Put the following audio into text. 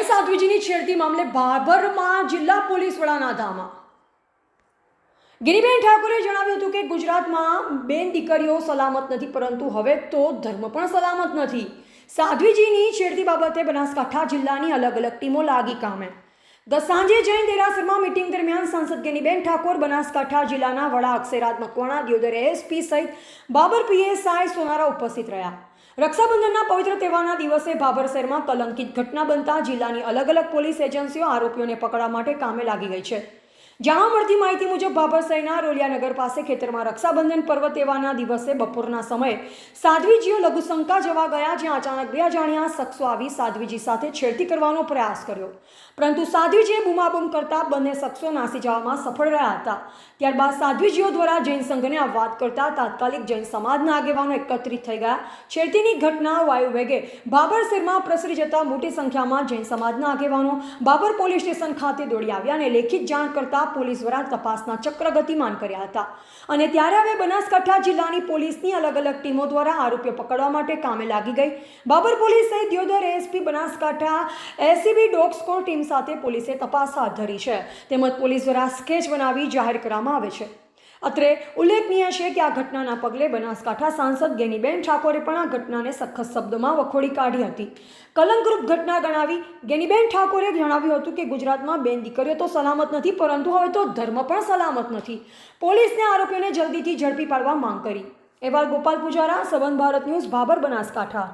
સાધ્વીજીની છેડતી મામલે ભાભરમાં જિલ્લા પોલીસ વડાના ધામા. ગિરિબેન ઠાકોરે જણાવ્યું હતું કે ગુજરાતમાં બેન દીકરીઓ સલામત નથી, પરંતુ હવે તો ધર્મ પણ સલામત નથી. સાધ્વીજીની છેડતી બાબતે બનાસકાંઠા જિલ્લાની અલગ અલગ ટીમો લાગી કામે. ગત સાંજે જૈન દેરાસરમાં મિટિંગ દરમિયાન સાંસદ ગેનીબેન ઠાકોર, બનાસકાંઠા જિલ્લાના વડા અક્ષયરાજ મકવાણા, દિયોદર એસપી સહિત બાબર પીએસઆઈ સોનારા ઉપસ્થિત રહ્યા. રક્ષાબંધનના પવિત્ર તહેવારના દિવસે ભાભર શહેરમાં કલંકિત ઘટના બનતા જિલ્લાની અલગ અલગ પોલીસ એજન્સીઓ આરોપીઓને પકડવા માટે કામે લાગી ગઈ છે. જાણવા મળતી માહિતી મુજબ શહેરના રોલિયાનગર પાસે ખેતરમાં રક્ષાબંધન પર્વ તેવાના દિવસે બપોરના સમયે સાધ્વીજીઓ લઘુશંકા જવા ગયા જ્યાં અચાનક બે અજાણ્યા શખ્સો આવી સાધ્વીજી સાથે છેડતી કરવાનો પ્રયાસ કર્યો. પરંતુ સાધ્વીજીએ બૂમાબૂમ કરતા બંને શખ્સો નાસી જવામાં સફળ રહ્યા હતા. ત્યારબાદ સાધ્વીજીઓ દ્વારા જૈન સંઘને આ વાત કરતા તાત્કાલિક જૈન સમાજના આગેવાનો એકત્રિત થઈ ગયા. છેડતીની ઘટના વાયુ વેગે બાબરસેરમાં પ્રસરી જતા મોટી સંખ્યામાં જૈન સમાજના આગેવાનો બાબર પોલીસ સ્ટેશન ખાતે દોડી આવ્યા અને લેખિત જાણ કરતા પોલીસ દ્વારા તપાસના ચક્ર ગતિમાન કર્યા હતા. અને ત્યારે હવે બનાસકાંઠા જિલ્લાની પોલીસની અલગ અલગ ટીમો દ્વારા આરોપીઓ પકડવા માટે કામે લાગી ગઈ. બાબર પોલીસ સહિત Deodar SP Banaskantha ACB dog squad team સાથે પોલીસે તપાસ હાથ ધરી છે. તેમજ પોલીસ દ્વારા સ્કેચ બનાવી જાહેર કરવામાં આવે છે. અત્રે ઉલ્લેખનીય છે કે આ ઘટનાના પગલે બનાસકાંઠા સાંસદ ગેનીબેન ઠાકોરે પણ આ ઘટનાને સખત શબ્દોમાં વખોડી કાઢી હતી. કલંકરૂપ ઘટના ગણાવી ગેનીબેન ઠાકોરે જણાવ્યું હતું કે ગુજરાતમાં બેન દીકરીઓ તો સલામત નથી, પરંતુ હવે તો ધર્મ પણ સલામત નથી. પોલીસને આરોપીઓને જલ્દીથી ઝડપી પાડવા માંગ કરી. એવા ગોપાલ પૂજારા સબન ભારત ન્યૂઝ ભાબર બનાસકાંઠા.